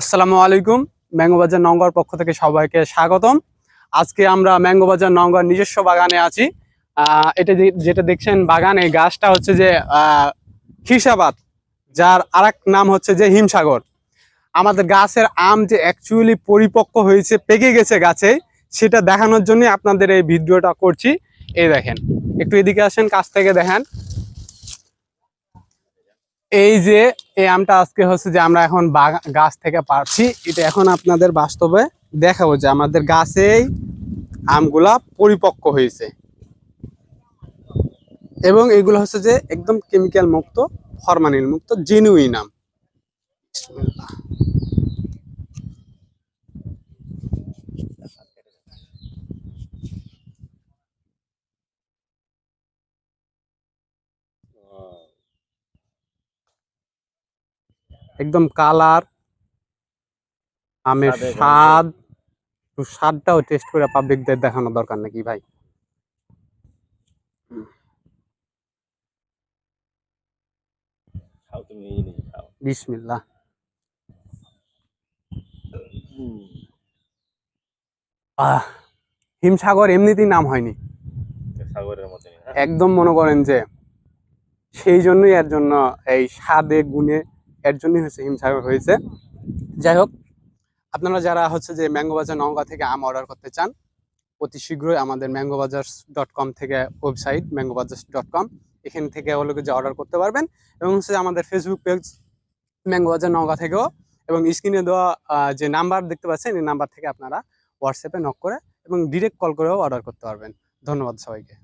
আসসালামু আলাইকুম। ম্যাঙ্গোবাজার নঙ্গর পক্ষ থেকে সবাইকে স্বাগতম। আজকে আমরা ম্যাঙ্গোবাজার নঙ্গর নিজস্ব বাগানে আছি। এটা যেটা দেখছেন বাগানে গাছটা হচ্ছে যে আহ, খিরসাবাদ যার আরেক নাম হচ্ছে যে হিমসাগর। আমাদের গাছের আম যে অ্যাকচুয়ালি পরিপক্ক হয়েছে পেকে গেছে গাছে সেটা দেখানোর জন্য আপনাদের এই ভিডিওটা করছি। এই দেখেন একটু এদিকে আসেন কাছ থেকে দেখেন। এই যে এই আমটা আজকে হচ্ছে যে আমরা এখন গাছ থেকে পারছি। এটা এখন আপনাদের বাস্তবে দেখাবো যে আমাদের গাছেই আমগুলা পরিপক্ক হয়েছে। এবং এগুলো হচ্ছে যে একদম কেমিক্যাল মুক্ত ফরমানিল মুক্ত জেনুইন আম। একদম কালার আমের স্বাদ স্বাদটাও টেস্ট করে পাবলিকদের দেখানো দরকার নাকি ভাই? আহ হিমসাগর এমনিতেই নাম হয়নি। হ্যাঁ। একদম মনে করেন যে সেই জন্যই এর জন্য এই স্বাদে গুণে এর জন্যই হচ্ছে হিমসাগর হয়েছে। যাই হোক, আপনারা যারা হচ্ছে যে ম্যাঙ্গো বাজার নওগাঁ থেকে আম অর্ডার করতে চান, অতি শীঘ্রই আমাদের ম্যাঙ্গো বাজার ডট কম থেকে website, mango bazaar dot com, এখান থেকে হলো যে অর্ডার করতে পারবেন। এবং হচ্ছে আমাদের ফেসবুক পেজ ম্যাঙ্গো বাজার নওগাঁ থেকেও, এবং স্ক্রিনে দেওয়া যে নাম্বার দেখতে পাচ্ছেন, এই নাম্বার থেকে আপনারা হোয়াটসঅ্যাপে নক করে এবং ডিরেক্ট কল করেও অর্ডার করতে পারবেন। ধন্যবাদ সবাইকে।